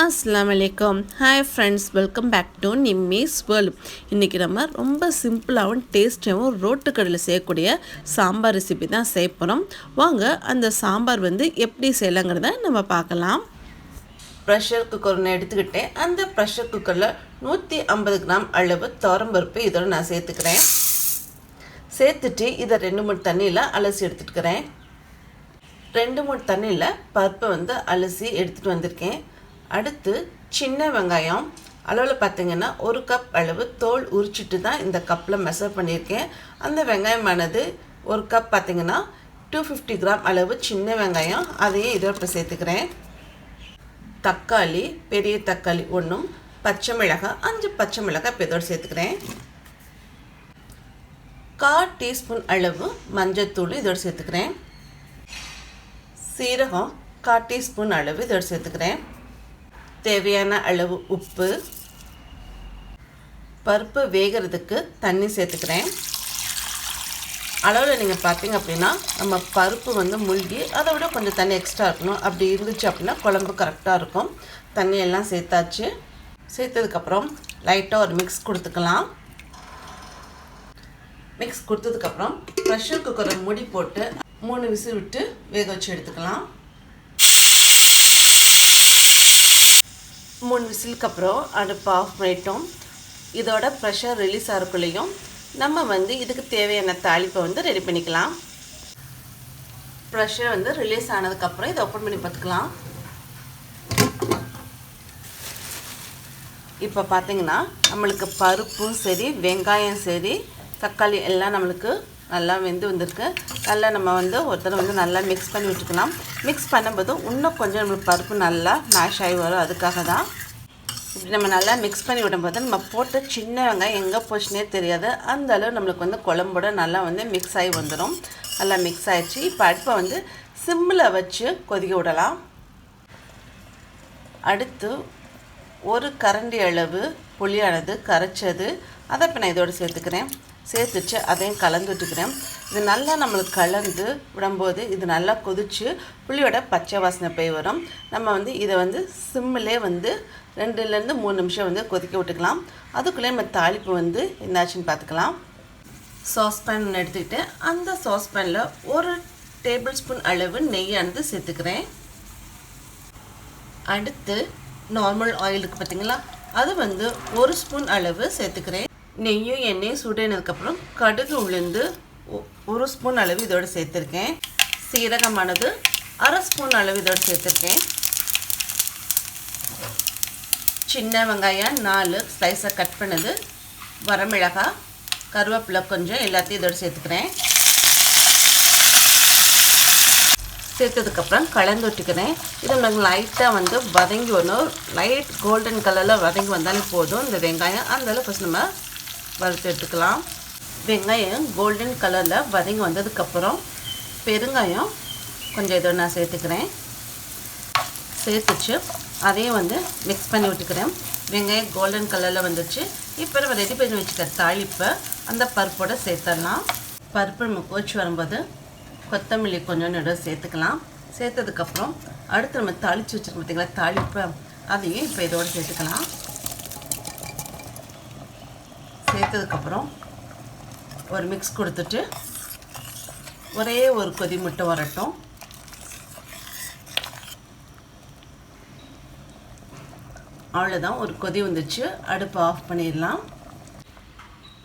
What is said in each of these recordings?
அஸ்லாம் வலைக்கம் hi friends welcome back to Nimmi's world இன்றைக்கி நம்ம ரொம்ப சிம்பிளாகவும் டேஸ்டாகவும் ரோட்டு கடையில் செய்யக்கூடிய சாம்பார் ரெசிபி தான் செய்ய போகிறோம் வாங்க அந்த சாம்பார் வந்து எப்படி செய்யலாங்கிறத நம்ம பார்க்கலாம். ப்ரெஷர் குக்கர் ஒன்று எடுத்துக்கிட்டேன் அந்த ப்ரெஷர் குக்கரில் நூற்றி ஐம்பது கிராம் அளவு துவரம்பருப்பு இதோட நான் சேர்த்துக்கிறேன். சேர்த்துட்டு இதை ரெண்டு மூணு தண்ணியில் அலசி எடுத்துட்டுக்கிறேன். ரெண்டு மூணு தண்ணியில் பருப்பை வந்து அலசி எடுத்துகிட்டு வந்திருக்கேன். அடுத்து சின்ன வெங்காயம். அளவில் பார்த்தீங்கன்னா ஒரு கப் அளவு தோல் உரிச்சிட்டு தான் இந்த கப்பில் மெஷர் பண்ணியிருக்கேன். அந்த வெங்காயமானது ஒரு கப் பார்த்தீங்கன்னா டூ ஃபிஃப்டி கிராம் அளவு சின்ன வெங்காயம். அதையும் இதில் இப்போ சேர்த்துக்கிறேன். தக்காளி பெரிய தக்காளி ஒன்றும் பச்சை மிளகாய் அஞ்சு பச்சை மிளகாய் இப்போ இதோடு சேர்த்துக்கிறேன். கால் டீஸ்பூன் அளவு மஞ்சத்தூள் இதோடு சேர்த்துக்கிறேன். சீரகம் கால் டீஸ்பூன் அளவு இதோடு சேர்த்துக்கிறேன். தேவையான அளவு உப்பு. பருப்பு வேகிறதுக்கு தண்ணி சேர்த்துக்கிறேன். அளவில் நீங்கள் பார்த்தீங்க அப்படின்னா நம்ம பருப்பு வந்து முழுகி அதை விட கொஞ்சம் தண்ணி எக்ஸ்ட்ரா இருக்கணும். அப்படி இருந்துச்சு அப்படின்னா குழம்பு கரெக்டாக இருக்கும். தண்ணியெல்லாம் சேர்த்தாச்சு. சேர்த்ததுக்கப்புறம் லைட்டாக ஒரு மிக்ஸ் கொடுத்துக்கலாம். மிக்ஸ் கொடுத்ததுக்கப்புறம் ப்ரெஷர் குக்கரை மூடி போட்டு மூணு விசில் விட்டு வேக வச்சு எடுத்துக்கலாம். மூணு விசிலுக்கு அப்புறம் அடுப்பு ஆஃப் பண்ணிட்டோம். இதோட ப்ரெஷர் ரிலீஸ் ஆகிறக்குள்ளேயும் நம்ம வந்து இதுக்கு தேவையான தாளிப்பை வந்து ரெடி பண்ணிக்கலாம். ப்ரெஷர் வந்து ரிலீஸ் ஆனதுக்கப்புறம் இதை ஓப்பன் பண்ணி பார்த்துக்கலாம். இப்போ பார்த்தீங்கன்னா நம்மளுக்கு பருப்பும் சரி வெங்காயம் சரி தக்காளி எல்லாம் நம்மளுக்கு நல்லா வெந்து வந்திருக்கு. நல்லா நம்ம வந்து ஒருத்தர் வந்து நல்லா மிக்ஸ் பண்ணி விட்டுக்கலாம். மிக்ஸ் பண்ணும்போது இன்னும் கொஞ்சம் நம்மளுக்கு பருப்பு நல்லா மேஷ் ஆகி வரும். அதுக்காக தான் இப்படி நம்ம நல்லா மிக்ஸ் பண்ணி விடும்போது நம்ம போட்ட சின்ன வெங்காயம் எங்கே போச்சுனே தெரியாது. அந்த அளவு நம்மளுக்கு வந்து குழம்போட நல்லா வந்து மிக்ஸ் ஆகி வந்துடும் நல்லா மிக்ஸ் ஆகிடுச்சு இப்போ அடுப்பை வந்து சிம்மில் வச்சு கொதிக்க விடலாம். அடுத்து ஒரு கரண்டி அளவு புளியானது கரைச்சது. அதை இப்போ நான் இதோடு சேர்த்துக்கிறேன். சேர்த்துச்சு அதையும் கலந்து விட்டுக்கிறேன். இது நல்லா நம்மளுக்கு கலந்து விடும்போது இது நல்லா கொதித்து புளியோட பச்சை வாசனை போய் வரும். நம்ம வந்து இதை வந்து சிம்மிலே வந்து ரெண்டுலேருந்து மூணு நிமிஷம் வந்து கொதிக்க விட்டுக்கலாம். அதுக்குள்ளே நம்ம தாளிப்பு வந்து என்னாச்சுன்னு பார்த்துக்கலாம். சாஸ்பேன் எடுத்துக்கிட்டு அந்த சாஸ்பேனில் ஒரு டேபிள் ஸ்பூன் அளவு நெய்யானது சேர்த்துக்கிறேன். அடுத்து நார்மல் ஆயிலுக்கு பார்த்தீங்களா? அது வந்து ஒரு ஸ்பூன் அளவு சேர்த்துக்கிறேன். நெய்யும் எண்ணெயும் சூடானதுக்கப்புறம் கடுகு உளுந்து ஒரு ஸ்பூன் அளவு இதோடு சேர்த்துருக்கேன். சீரகமானது அரை ஸ்பூன் அளவு இதோடு சேர்த்துருக்கேன். சின்ன வெங்காயம் நாலு ஸ்லைஸாக கட் பண்ணது. வரமிளகாய் கருவேப்பிலை கொஞ்சம் எல்லாத்தையும் இதோடு சேர்த்துக்கிறேன். சேர்த்ததுக்கப்புறம் கலந்து விட்டுக்கிறேன். இது நம்ம லைட்டாக வந்து வதங்கி வரணும். லைட் கோல்டன் கலரில் வதங்கி வந்தாலே போதும். இந்த வெங்காயம் அந்தளவு ஃபஸ்ட் நம்ம வறுத்து எடுத்துக்கலாம். வெங்காயம் கோல்டன் கலரில் வதங்கி வந்ததுக்கப்புறம் பெருங்காயம் கொஞ்சம் இதை நான் சேர்த்துக்கிறேன். சேர்த்துச்சு. அதையும் வந்து மிக்ஸ் பண்ணி விட்டுக்கிறேன். வெங்காயம் கோல்டன் கலரில் வந்துச்சு. இப்போ நம்ம ரெடி பண்ணி வச்சுக்கிற தாளிப்பை அந்த பருப்போடு சேர்த்துடலாம். பருப்பு நம்ம கோச்சி வரும்போது கொத்தமல்லி கொஞ்சம் சேர்த்துக்கலாம். சேர்த்ததுக்கப்புறம் அடுத்து நம்ம தாளித்து வச்சுருக்கோம் பார்த்திங்களா தாளிப்பை அதையும் இப்போ இதோடு சேர்த்துக்கலாம். சேர்த்ததுக்கப்புறம் ஒரு மிக்ஸ் கொடுத்துட்டு ஒரே ஒரு கொதி முட்டை வரட்டும். அவ்வளோதான் ஒரு கொதி வந்துச்சு. அடுப்பை ஆஃப் பண்ணிடலாம்.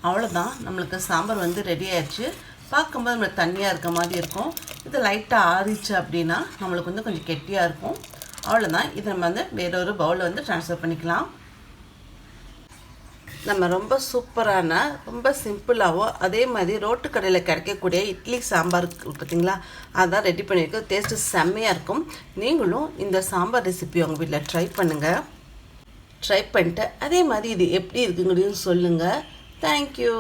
அவ்வளோதான் நம்மளுக்கு சாம்பார் வந்து ரெடி ஆயிடுச்சு. பார்க்கும்போது நம்மளுக்கு தண்ணியாக இருக்க மாதிரி இருக்கும். இது லைட்டாக ஆறிச்சு அப்படின்னா நம்மளுக்கு வந்து கொஞ்சம் கெட்டியாக இருக்கும். அவ்வளோதான் இதை நம்ம வந்து வேறொரு பவுலில் வந்து ட்ரான்ஸ்ஃபர் பண்ணிக்கலாம். நம்ம ரொம்ப சூப்பரான ரொம்ப சிம்பிளாகவும் அதே மாதிரி ரோட்டு கடையில் கிடைக்கக்கூடிய இட்லி சாம்பார் பார்த்தீங்களா அதான் ரெடி பண்ணியிருக்கோம். டேஸ்ட்டு செம்மையாக இருக்கும். நீங்களும் இந்த சாம்பார் ரெசிபி உங்கள் வீட்டில் ட்ரை பண்ணுங்கள் ட்ரை பண்ணிட்டு அதே மாதிரி இது எப்படி இருக்குங்கிறதையும் சொல்லுங்கள் தேங்க்யூ